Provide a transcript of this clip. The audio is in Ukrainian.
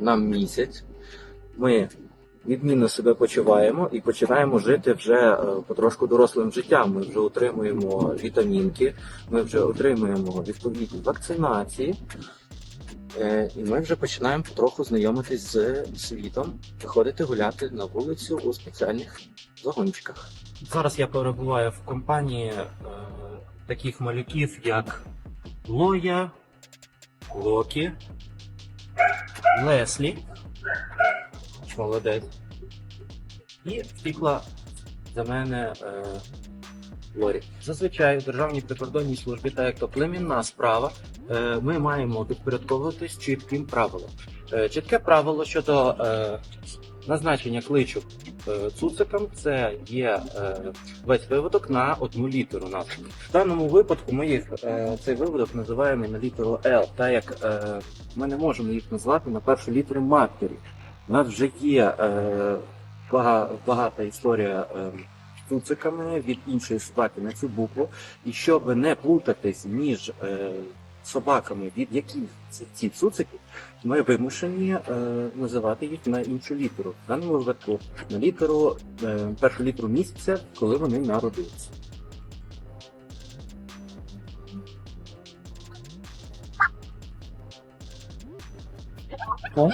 нам місяць. Ми відмінно себе почуваємо і починаємо жити вже е, потрошку дорослим життям. Ми вже отримуємо вітамінки, ми вже отримуємо відповідні вакцинації. Е, І ми вже починаємо потроху знайомитись з світом, виходити гуляти на вулицю у спеціальних загончиках. Зараз я перебуваю в компанії е, таких малюків, як Лоя, Локі, Леслі. Молодець. І втікла за мене е, Лорі. Зазвичай у Державній прикордонній службі, так як то племінна справа, е, ми маємо підпорядковуватись чітким правилам. Е, чітке правило щодо е, назначення кличу е, цуцикам це є весь виводок на одну літеру названий. В даному випадку ми їх цей виводок називаємо на літеру L, так як ми не можемо їх назвати на першу літеру матері. У нас вже є багата історія цуциками від іншої собаки на цю букву. І щоб не плутатись між е, собаками, від яких ці- ці цуцики, ми вимушені е, називати їх на іншу літеру. В даному випадку на літеру, е, першу літеру місяця, коли вони народилися. О,